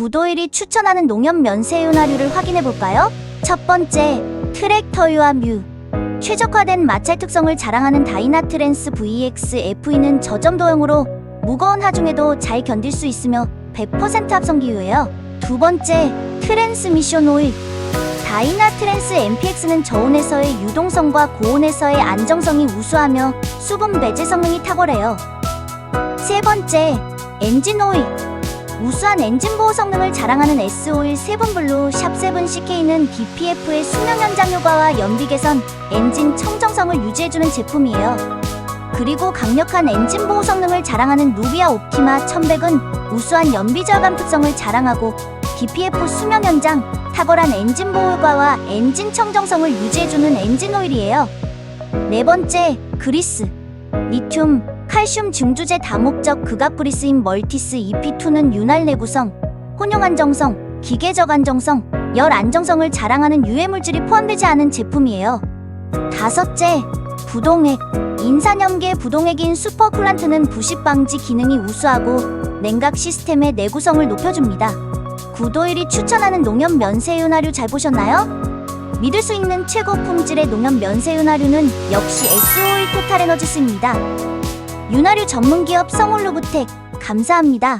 구도일이 추천하는 농협 면세 윤화류를 확인해 볼까요? 첫 번째, 트랙터유와 뮤. 최적화된 마찰 특성을 자랑하는 다이나트랜스 VX FE는 저점 도형으로 무거운 하중에도 잘 견딜 수 있으며 100% 합성기 유예요. 두 번째, 트랜스미션 오일. 다이나 트랜스 MPX는 저온에서의 유동성과 고온에서의 안정성이 우수하며 수분 배제 성능이 탁월해요. 세 번째, 엔진 오일. 우수한 엔진 보호 성능을 자랑하는 S-오일 세븐블루 샵7CK는 BPF의 수명 연장 효과와 연비 개선, 엔진 청정성을 유지해주는 제품이에요. 그리고 강력한 엔진 보호 성능을 자랑하는 누비아 옵티마 1100은 우수한 연비 저감 특성을 자랑하고 BPF 수명 연장, 탁월한 엔진 보호 효과와 엔진 청정성을 유지해주는 엔진 오일이에요. 네 번째, 그리스. 리튬, 칼슘 증주제 다목적 극악 그리스인 멀티스 EP2는 윤활 내구성, 혼용 안정성, 기계적 안정성, 열 안정성을 자랑하는 유해 물질이 포함되지 않은 제품이에요. 다섯째, 부동액. 인산염계 부동액인 슈퍼쿨란트는 부식 방지 기능이 우수하고 냉각 시스템의 내구성을 높여줍니다. 구도일이 추천하는 농협 면세윤화류 잘 보셨나요? 믿을 수 있는 최고 품질의 농협 면세윤화류는 역시 S-오일 토탈에너지스입니다. 윤화류 전문기업 성울루브텍 감사합니다.